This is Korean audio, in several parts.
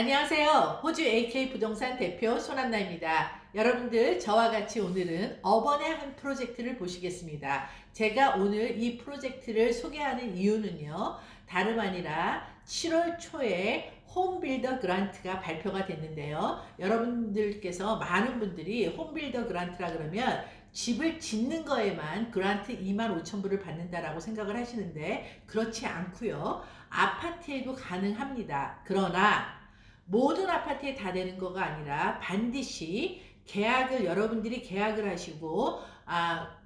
안녕하세요. 호주 AK 부동산 대표 손한나입니다. 여러분들 저와 같이 오늘은 어번의 한 프로젝트를 보시겠습니다. 제가 오늘 이 프로젝트를 소개하는 이유는요. 다름 아니라 7월 초에 홈빌더 그란트가 발표가 됐는데요. 여러분들께서 많은 분들이 홈빌더 그란트라 그러면 집을 짓는 거에만 그란트 2만 5천 불을 받는다라고 생각을 하시는데 그렇지 않고요. 아파트에도 가능합니다. 그러나 모든 아파트에 다 되는 거가 아니라 반드시 계약을 여러분들이 계약을 하시고 아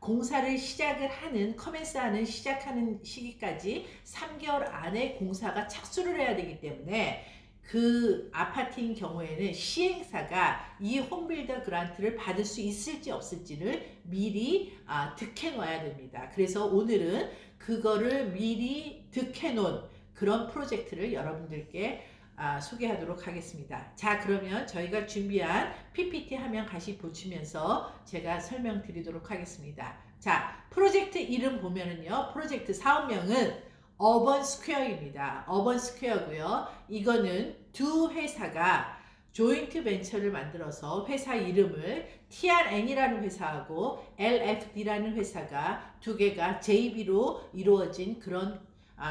공사를 시작을 하는 커맨스하는 시작하는 시기까지 3개월 안에 공사가 착수를 해야 되기 때문에 그 아파트인 경우에는 시행사가 이 홈빌더 그란트를 받을 수 있을지 없을지를 미리 아, 득해 놔야 됩니다. 그래서 오늘은 그거를 미리 득해 놓은 그런 프로젝트를 여러분들께 아, 소개하도록 하겠습니다. 자, 그러면 저희가 준비한 PPT 화면 같이 보시면서 제가 설명 드리도록 하겠습니다. 자, 프로젝트 이름 보면은요, 프로젝트 사업명은 어번 스퀘어입니다. 어번 스퀘어고요. 이거는 두 회사가 조인트 벤처를 만들어서 회사 이름을 TRN이라는 회사하고 LFD라는 회사가 두 개가 JB로 이루어진 그런 아,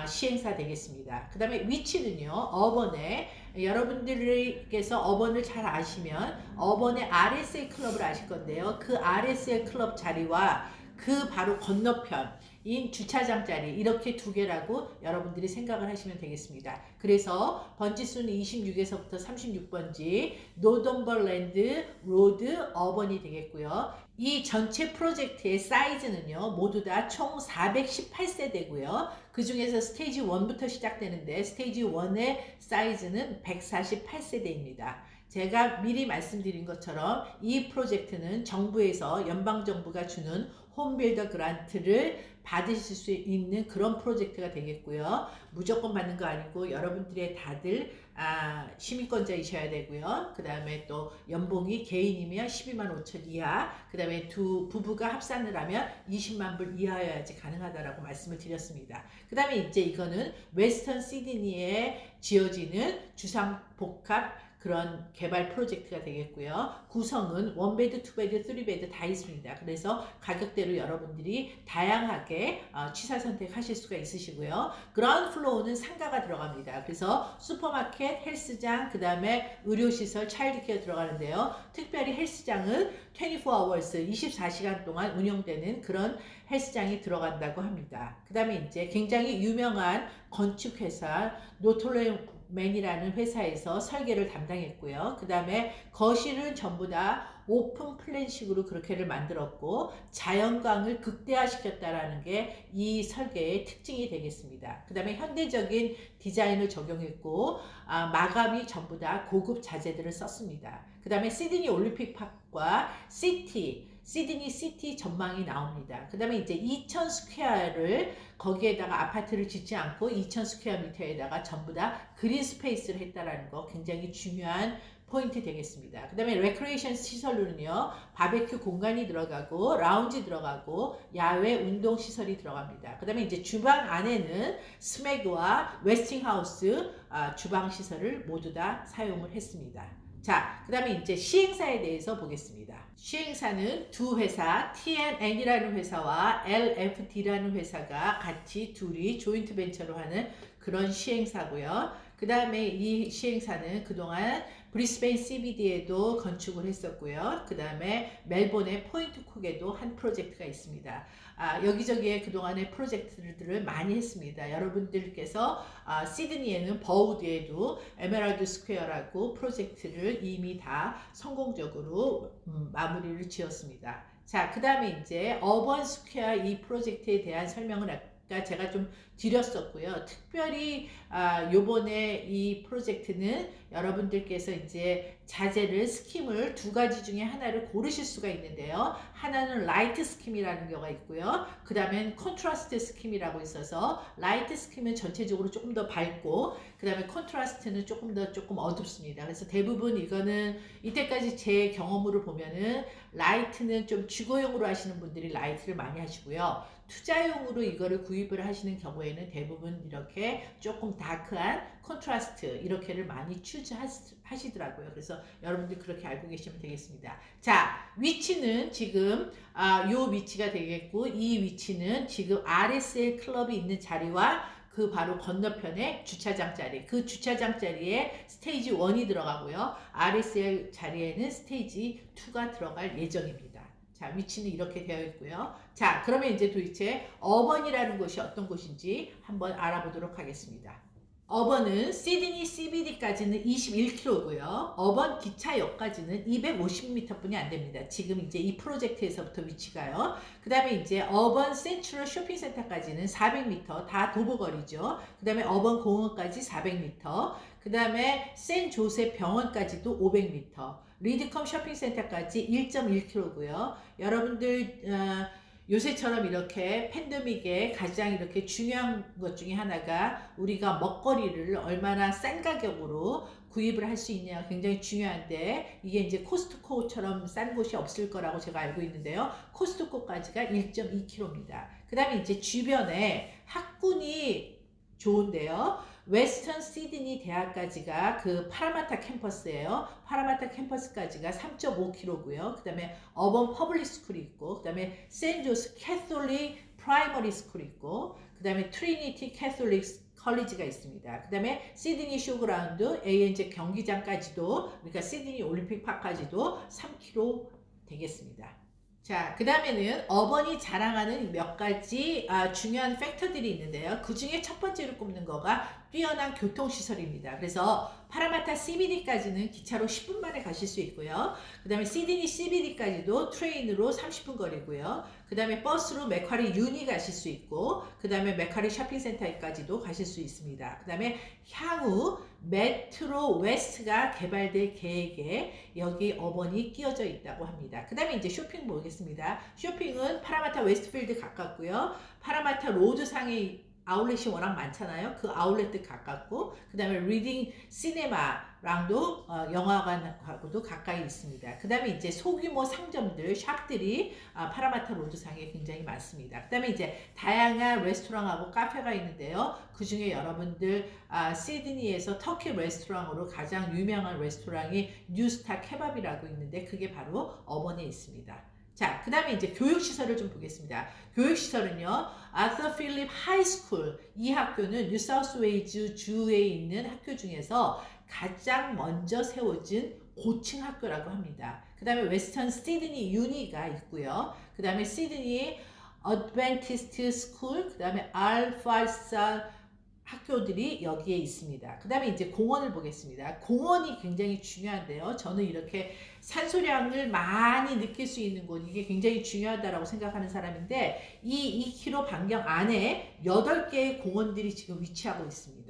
시행사 되겠습니다. 그 다음에 위치는요, 어번에, 여러분들께서 어번을 잘 아시면, 어번의 RSA 클럽을 아실 건데요. 그 RSA 클럽 자리와 그 바로 건너편, 인 주차장 자리 이렇게 두 개라고 여러분들이 생각을 하시면 되겠습니다. 그래서 번지수는 26에서부터 36번지 노덤벌랜드 로드 어번이 되겠고요. 이 전체 프로젝트의 사이즈는요 모두 다 총 418세대고요. 그 중에서 스테이지 1부터 시작되는데 스테이지 1의 사이즈는 148세대입니다. 제가 미리 말씀드린 것처럼 이 프로젝트는 정부에서 연방정부가 주는 홈빌더 그란트를 받으실 수 있는 그런 프로젝트가 되겠고요. 무조건 받는 거 아니고 여러분들의 다들 아, 시민권자이셔야 되고요. 그 다음에 또 연봉이 개인이면 12만 5천 이하, 그 다음에 두 부부가 합산을 하면 20만 불 이하여야지 가능하다라고 말씀을 드렸습니다. 그 다음에 이제 이거는 웨스턴 시드니에 지어지는 주상복합 그런 개발 프로젝트가 되겠고요. 구성은 원베드, 투베드, 쓰리베드 다 있습니다. 그래서 가격대로 여러분들이 다양하게 어, 취사 선택하실 수가 있으시고요. 그라운드 플로어는 상가가 들어갑니다. 그래서 슈퍼마켓, 헬스장, 그 다음에 의료시설, 차일드케어 들어가는데요. 특별히 헬스장은 24hours, 24시간 동안 운영되는 그런 헬스장이 들어간다고 합니다. 그 다음에 이제 굉장히 유명한 건축회사 노톨레 맨이라는 회사에서 설계를 담당했고요. 그 다음에 거실은 전부 다 오픈 플랜식으로 그렇게를 만들었고 자연광을 극대화시켰다라는 게 이 설계의 특징이 되겠습니다. 그 다음에 현대적인 디자인을 적용했고 아, 마감이 전부 다 고급 자재들을 썼습니다. 그 다음에 시드니 올림픽 파크와 시티 시드니 시티 전망이 나옵니다. 그 다음에 이제 2,000 스퀘어를 거기에다가 아파트를 짓지 않고 2,000 스퀘어 미터에다가 전부 다 그린 스페이스를 했다라는 거 굉장히 중요한 포인트 되겠습니다. 그 다음에 레크레이션 시설로는요, 바베큐 공간이 들어가고, 라운지 들어가고, 야외 운동 시설이 들어갑니다. 그 다음에 이제 주방 안에는 스매그와 웨스팅하우스 아, 주방 시설을 모두 다 사용을 했습니다. 자, 그 다음에 이제 시행사에 대해서 보겠습니다. 시행사는 두 회사, TNN이라는 회사와 LFD라는 회사가 같이 둘이 조인트 벤처로 하는 그런 시행사고요. 그 다음에 이 시행사는 그동안 브리스베인 CBD에도 건축을 했었고요. 그 다음에 멜본의 포인트 콕에도 한 프로젝트가 있습니다. 아, 여기저기에 그동안의 프로젝트들을 많이 했습니다. 여러분들께서 아, 시드니에는 버우드에도 에메랄드 스퀘어라고 프로젝트를 이미 다 성공적으로 음, 마무리를 지었습니다. 자, 그 다음에 이제 어번 스퀘어 이 프로젝트에 대한 설명을 아 까 제가 좀 드렸었고요. 특별히 아, 요번에 이 프로젝트는 여러분들께서 이제 자재를 스킴을 두 가지 중에 하나를 고르실 수가 있는데요. 하나는 라이트 스킴이라는 경우가 있고요. 그 다음엔 컨트라스트 스킴이라고 있어서 라이트 스킴은 전체적으로 조금 더 밝고 그 다음에 컨트라스트는 조금 더 조금 어둡습니다. 그래서 대부분 이거는 이때까지 제 경험으로 보면은 라이트는 좀 주거용으로 하시는 분들이 라이트를 많이 하시고요. 투자용으로 이거를 구입을 하시는 경우에는 대부분 이렇게 조금 다크한 컨트라스트 이렇게를 많이 추즈하시더라고요. 그래서 여러분들 그렇게 알고 계시면 되겠습니다. 자, 위치는 지금 아, 요 위치가 되겠고 이 위치는 지금 RSL 클럽이 있는 자리와 그 바로 건너편에 주차장 자리, 그 주차장 자리에 스테이지 1이 들어가고요. RSL 자리에는 스테이지 2가 들어갈 예정입니다. 자, 위치는 이렇게 되어 있고요. 자, 그러면 이제 도대체 어번이라는 곳이 어떤 곳인지 한번 알아보도록 하겠습니다. 어번은 시드니 CBD까지는 21km고요. 어번 기차역까지는 250m 뿐이 안 됩니다. 지금 이제 이 프로젝트에서부터 위치가요. 그 다음에 이제 어번 센트럴 쇼핑센터까지는 400m 다 도보거리죠. 그 다음에 어번 공원까지 400m. 그 다음에 센 조셉 병원까지도 500m. 리드컴 쇼핑센터까지 1.1km고요. 여러분들 어, 요새처럼 이렇게 팬데믹에 가장 이렇게 중요한 것 중에 하나가 우리가 먹거리를 얼마나 싼 가격으로 구입을 할 수 있냐 굉장히 중요한데 이게 이제 코스트코처럼 싼 곳이 없을 거라고 제가 알고 있는데요. 코스트코까지가 1.2km입니다. 그 다음에 이제 주변에 학군이 좋은데요. 웨스턴 시드니 대학까지가 그 파라마타 캠퍼스예요. 파라마타 캠퍼스까지가 3.5km고요. 그 다음에 어번 퍼블릭 스쿨이 있고 그 다음에 센조스 캐톨릭 프라이머리 스쿨이 있고 그 다음에 트리니티 캐톨릭 컬리지가 있습니다. 그 다음에 시드니 쇼그라운드 ANZ 경기장까지도 그러니까 시드니 올림픽 파크까지도 3km 되겠습니다. 자, 그 다음에는 어번이 자랑하는 몇 가지 아, 중요한 팩터들이 있는데요. 그 중에 첫 번째로 꼽는 거가 뛰어난 교통시설입니다. 그래서 파라마타 CBD까지는 기차로 10분 만에 가실 수 있고요. 그 다음에 시드니 CBD까지도 트레인으로 30분 거리고요. 그 다음에 버스로 메카리 유니 가실 수 있고, 그 다음에 메카리 쇼핑센터까지도 가실 수 있습니다. 그 다음에 향후 메트로 웨스트가 개발될 계획에 여기 어번이 끼어져 있다고 합니다. 그 다음에 이제 쇼핑 보겠습니다. 쇼핑은 파라마타 웨스트필드 가깝고요. 파라마타 로드 상에 아울렛이 워낙 많잖아요. 그 아울렛도 가깝고 그 다음에 리딩 시네마랑도 어, 영화관하고도 가까이 있습니다. 그 다음에 이제 소규모 상점들, 샵들이 아, 파라마타 로드상에 굉장히 많습니다. 그 다음에 이제 다양한 레스토랑하고 카페가 있는데요. 그 중에 여러분들 아, 시드니에서 터키 레스토랑으로 가장 유명한 레스토랑이 뉴스타 케밥이라고 있는데 그게 바로 어번에 있습니다. 자, 그 다음에 이제 교육시설을 좀 보겠습니다. 교육시설은요, 아서 필립 하이스쿨. 이 학교는 뉴사우스 웨이즈 주에 있는 학교 중에서 가장 먼저 세워진 고층 학교라고 합니다. 그 다음에 웨스턴 시드니 유니가 있고요. 그 다음에 시드니 어드벤티스트 스쿨, 그 다음에 알파사 학교들이 여기에 있습니다. 그 다음에 이제 공원을 보겠습니다. 공원이 굉장히 중요한데요. 저는 이렇게 산소량을 많이 느낄 수 있는 곳, 이게 굉장히 중요하다고 생각하는 사람인데, 이 2km 반경 안에 8개의 공원들이 지금 위치하고 있습니다.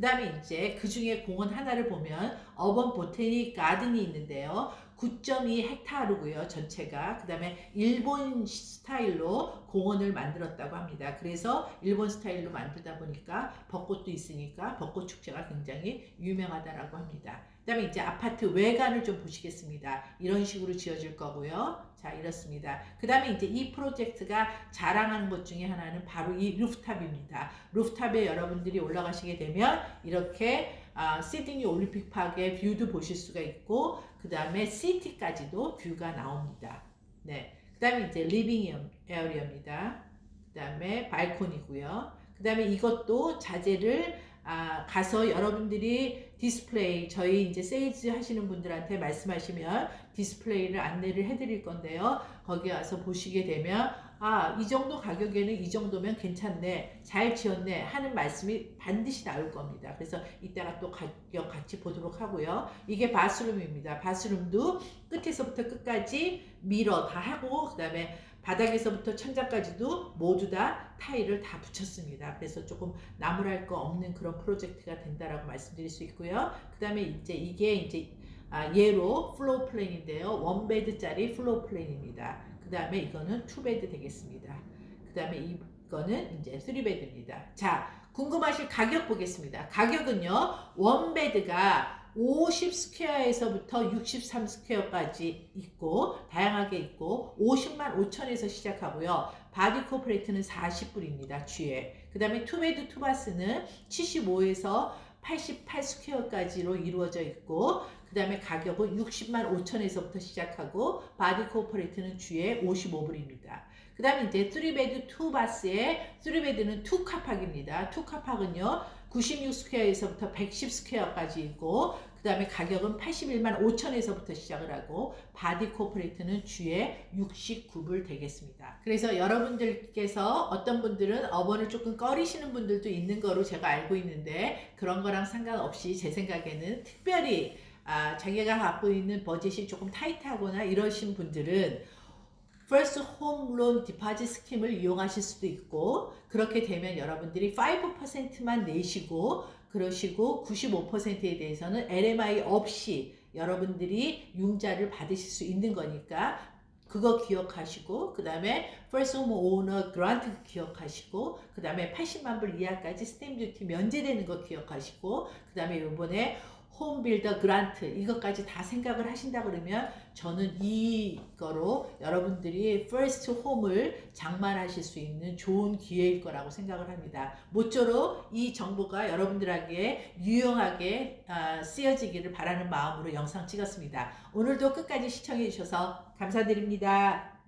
그 다음에 이제 그 중에 공원 하나를 보면 어번 보테닉 가든이 있는데요. 9.2 헥타르고요. 전체가. 그 다음에 일본 스타일로 공원을 만들었다고 합니다. 그래서 일본 스타일로 만들다 보니까 벚꽃도 있으니까 벚꽃 축제가 굉장히 유명하다라고 합니다. 그 다음에 이제 아파트 외관을 좀 보시겠습니다. 이런 식으로 지어질 거고요. 자, 이렇습니다. 그 다음에 이제 이 프로젝트가 자랑하는 것 중에 하나는 바로 이 루프탑입니다. 루프탑에 여러분들이 올라가시게 되면 이렇게 아, 시드니 올림픽 파크의 뷰도 보실 수가 있고 그 다음에 시티까지도 뷰가 나옵니다. 네, 그 다음에 이제 리빙 에어리어입니다. 그 다음에 발코니고요. 그 다음에 이것도 자재를 아, 가서 여러분들이 디스플레이 저희 이제 세일즈 하시는 분들한테 말씀하시면 디스플레이를 안내를 해드릴 건데요. 거기 와서 보시게 되면 아, 이 정도 가격에는 이 정도면 괜찮네, 잘 지었네 하는 말씀이 반드시 나올 겁니다. 그래서 이따가 또 가격 같이 보도록 하고요. 이게 바스룸입니다. 바스룸도 끝에서부터 끝까지 미러 다 하고, 그 다음에 바닥에서부터 천장까지도 모두 다 타일을 다 붙였습니다. 그래서 조금 나무랄 거 없는 그런 프로젝트가 된다라고 말씀드릴 수 있고요. 그 다음에 이제 이게 이제 아, 얘로 플로우 플랜인데요. 원베드짜리 플로우 플랜입니다. 그 다음에 이거는 투베드 되겠습니다. 그 다음에 이거는 이제 쓰리베드입니다. 자, 궁금하실 가격 보겠습니다. 가격은요, 원베드가 50 스퀘어에서부터 63 스퀘어까지 있고, 다양하게 있고, 50만 5천에서 시작하고요. 바디 코퍼레이트는 40불입니다. G에. 그 다음에 투베드 투바스는 75에서 88 스퀘어까지로 이루어져 있고, 그 다음에 가격은 60만 5천에서부터 시작하고, 바디 코퍼레이트는 G에 55불입니다. 그 다음에 이제 3베드 2바스에 3베드는 2카팍입니다. 2카팍은요, 96 스퀘어에서부터 110 스퀘어까지 있고, 그 다음에 가격은 81만 5천에서부터 시작을 하고, 바디 코퍼레이트는 주에 69불 되겠습니다. 그래서 여러분들께서 어떤 분들은 어번을 조금 꺼리시는 분들도 있는 거로 제가 알고 있는데, 그런 거랑 상관없이 제 생각에는 특별히 아, 자기가 갖고 있는 버젯이 조금 타이트하거나 이러신 분들은 First Home Loan Deposit 스킴을 이용하실 수도 있고 그렇게 되면 여러분들이 5%만 내시고 그러시고 95%에 대해서는 LMI 없이 여러분들이 융자를 받으실 수 있는 거니까 그거 기억하시고 그 다음에 First Home Owner Grant 기억하시고 그 다음에 80만 불 이하까지 스탬 듀티 면제되는 거 기억하시고 그 다음에 이번에 홈빌더 그란트 이것까지 다 생각을 하신다 그러면 저는 이거로 여러분들이 퍼스트 홈을 장만하실 수 있는 좋은 기회일 거라고 생각을 합니다. 모쪼록 이 정보가 여러분들에게 유용하게 아, 쓰여지기를 바라는 마음으로 영상 찍었습니다. 오늘도 끝까지 시청해 주셔서 감사드립니다.